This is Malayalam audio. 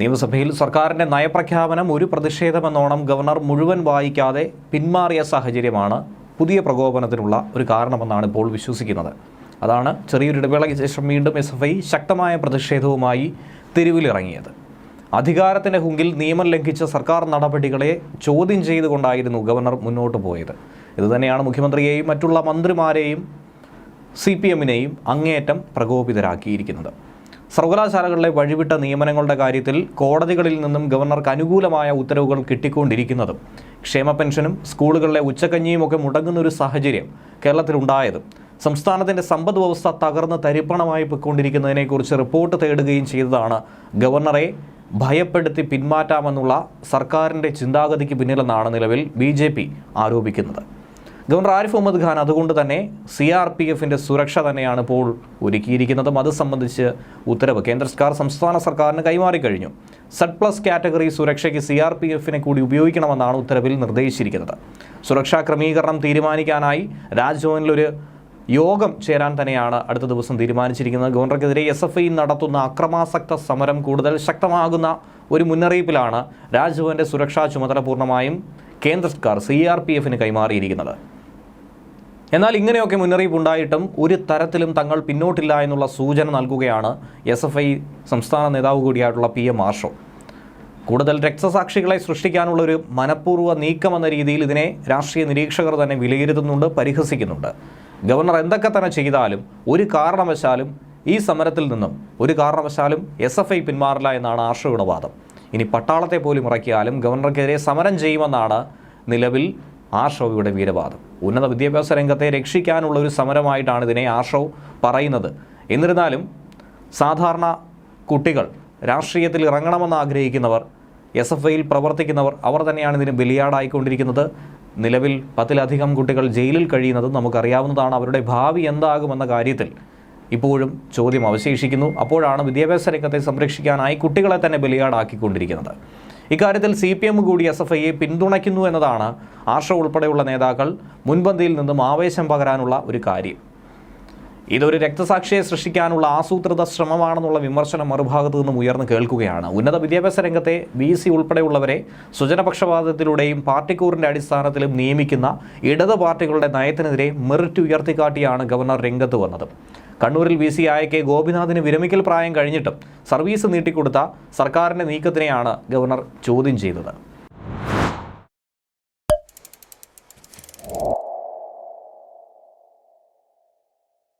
നിയമസഭയിൽ സർക്കാരിന്റെ നയപ്രഖ്യാപനം ഒരു പ്രതിഷേധമെന്നോണം ഗവർണർ മുഴുവൻ വായിക്കാതെ പിന്മാറിയ സാഹചര്യമാണ് പുതിയ പ്രകോപനത്തിനുള്ള ഒരു കാരണമെന്നാണ് ഇപ്പോൾ വിശ്വസിക്കുന്നത്. അതാണ് ചെറിയൊരു ഇടവേളയ്ക്ക് ശേഷം വീണ്ടും എസ് എഫ് ഐ ശക്തമായ പ്രതിഷേധവുമായി തെരുവിലിറങ്ങിയത്. അധികാരത്തിന്റെ ഹുങ്കിൽ നിയമം ലംഘിച്ച സർക്കാർ നടപടികളെ ചോദ്യം ചെയ്തുകൊണ്ടായിരുന്നു ഗവർണർ മുന്നോട്ട് പോയത്. ഇതുതന്നെയാണ് മുഖ്യമന്ത്രിയെയും മറ്റുള്ള മന്ത്രിമാരെയും സി പി എമ്മിനെയും അങ്ങേയറ്റം പ്രകോപിതരാക്കിയിരിക്കുന്നത്. സർവകലാശാലകളിലെ വഴിവിട്ട നിയമനങ്ങളുടെ കാര്യത്തിൽ കോടതികളിൽ നിന്നും ഗവർണർക്ക് അനുകൂലമായ ഉത്തരവുകൾ കിട്ടിക്കൊണ്ടിരിക്കുന്നതും ക്ഷേമ പെൻഷനും സ്കൂളുകളിലെ ഉച്ചക്കഞ്ഞിയും ഒക്കെ മുടങ്ങുന്ന ഒരു സാഹചര്യം കേരളത്തിലുണ്ടായതും. സംസ്ഥാനത്തിന്റെ സമ്പദ് വ്യവസ്ഥ തകർന്ന് തരിപ്പണമായി പോയിക്കൊണ്ടിരിക്കുന്നതിനെക്കുറിച്ച് റിപ്പോർട്ട് തേടുകയും ചെയ്തതാണ് ഗവർണറെ ഭയപ്പെടുത്തി പിന്മാറ്റാമെന്നുള്ള സർക്കാരിന്റെ ചിന്താഗതിക്ക് പിന്നിലെന്നാണ് നിലവിൽ ബി ആരോപിക്കുന്നത്. ഗവർണർ ആരിഫ് മുഹമ്മദ് ഖാൻ അതുകൊണ്ട് തന്നെ സി ആർ പി എഫിന്റെ സുരക്ഷ തന്നെയാണ് ഇപ്പോൾ ഒരുക്കിയിരിക്കുന്നതും. അത് സംബന്ധിച്ച് ഉത്തരവ് കേന്ദ്ര സർക്കാർ സംസ്ഥാന സർക്കാരിന് കൈമാറിക്കഴിഞ്ഞു സെഡ് പ്ലസ് കാറ്റഗറി സുരക്ഷയ്ക്ക് സി ആർ പി എഫിനെ കൂടി ഉപയോഗിക്കണമെന്നാണ് ഉത്തരവിൽ നിർദ്ദേശിച്ചിരിക്കുന്നത്. സുരക്ഷാ ക്രമീകരണം തീരുമാനിക്കാനായി രാജ്ഭവനിലൊരു യോഗം ചേരാൻ തന്നെയാണ് അടുത്ത ദിവസം തീരുമാനിച്ചിരിക്കുന്നത്. ഗവർണർക്കെതിരെ എസ് എഫ് ഐ നടത്തുന്ന അക്രമാസക്ത സമരം കൂടുതൽ ശക്തമാകുന്ന ഒരു മുന്നറിയിപ്പിലാണ് രാജ്ഭവന്റെ സുരക്ഷാ ചുമതല പൂർണമായും കേന്ദ്ര സർക്കാർ സി ആർ പി എഫിന് കൈമാറിയിരിക്കുന്നത്. എന്നാൽ ഇങ്ങനെയൊക്കെ മുന്നറിയിപ്പ് ഉണ്ടായിട്ടും ഒരു തരത്തിലും തങ്ങൾ പിന്നോട്ടില്ല എന്നുള്ള സൂചന നൽകുകയാണ് എസ് എഫ് ഐ സംസ്ഥാന നേതാവ് കൂടിയായിട്ടുള്ള പി എം ആർഷോ കൂടുതൽ രക്തസാക്ഷികളെ സൃഷ്ടിക്കാനുള്ള ഒരു മനഃപൂർവ നീക്കമെന്ന രീതിയിൽ ഇതിനെ രാഷ്ട്രീയ നിരീക്ഷകർ തന്നെ വിലയിരുത്തുന്നുണ്ട് പരിഹസിക്കുന്നുണ്ട്. ഗവർണർ എന്തൊക്കെ തന്നെ ചെയ്താലും ഒരു കാരണവശാലും ഈ സമരത്തിൽ നിന്നും ഒരു കാരണവശാലും എസ് എഫ് ഐ പിന്മാറില്ല എന്നാണ് ആർഷോയുടെ വാദം. ഇനി പട്ടാളത്തെ പോലും ഇറക്കിയാലും ഗവർണർക്കെതിരെ സമരം ചെയ്യുമെന്നാണ് നിലവിൽ ആർഷോയുടെ വീരവാദം. ഉന്നത വിദ്യാഭ്യാസ രംഗത്തെ രക്ഷിക്കാനുള്ള ഒരു സമരമായിട്ടാണ് ഇതിനെ ആർഷോ പറയുന്നത്. എന്നിരുന്നാലും സാധാരണ കുട്ടികൾ രാഷ്ട്രീയത്തിൽ ഇറങ്ങണമെന്ന് ആഗ്രഹിക്കുന്നവർ എസ് എഫ് ഐയിൽ പ്രവർത്തിക്കുന്നവർ അവർ തന്നെയാണ് ഇതിന് ബലിയാടായിക്കൊണ്ടിരിക്കുന്നത്. നിലവിൽ പത്തിലധികം കുട്ടികൾ ജയിലിൽ കഴിയുന്നതും നമുക്കറിയാവുന്നതാണ് അവരുടെ ഭാവി എന്താകുമെന്ന കാര്യത്തിൽ. ഇപ്പോഴും ചോദ്യം അവശേഷിക്കുന്നു. അപ്പോഴാണ് വിദ്യാഭ്യാസ രംഗത്തെ സംരക്ഷിക്കാനായി കുട്ടികളെ തന്നെ ബലിയാടാക്കിക്കൊണ്ടിരിക്കുന്നത്. ഇക്കാര്യത്തിൽ സി പി എം കൂടി എസ് എഫ് ഐയെ പിന്തുണയ്ക്കുന്നു എന്നതാണ് ആർഷ ഉൾപ്പെടെയുള്ള നേതാക്കൾ മുൻപന്തിയിൽ നിന്നും ആവേശം പകരാനുള്ള ഒരു കാര്യം. ഇതൊരു രക്തസാക്ഷിയെ സൃഷ്ടിക്കാനുള്ള ആസൂത്രിത ശ്രമമാണെന്നുള്ള വിമർശനം മറുഭാഗത്തു നിന്നും ഉയർന്നു കേൾക്കുകയാണ്. ഉന്നത വിദ്യാഭ്യാസ രംഗത്തെ ബി സി ഉൾപ്പെടെയുള്ളവരെ സ്വജനപക്ഷപാതത്തിലൂടെയും പാർട്ടിക്കൂറിന്റെ അടിസ്ഥാനത്തിലും നിയമിക്കുന്ന ഇടത് പാർട്ടികളുടെ നയത്തിനെതിരെ മെറിറ്റ് ഉയർത്തിക്കാട്ടിയാണ് ഗവർണർ രംഗത്ത് വന്നത്. കണ്ണൂരിൽ വി സി ആയ കെ ഗോപിനാഥിന് വിരമിക്കൽ പ്രായം കഴിഞ്ഞിട്ടും സർവീസ് നീട്ടിക്കൊടുത്ത സർക്കാരിന്റെ നീക്കത്തിനെയാണ് ഗവർണർ ചോദ്യം ചെയ്തത്.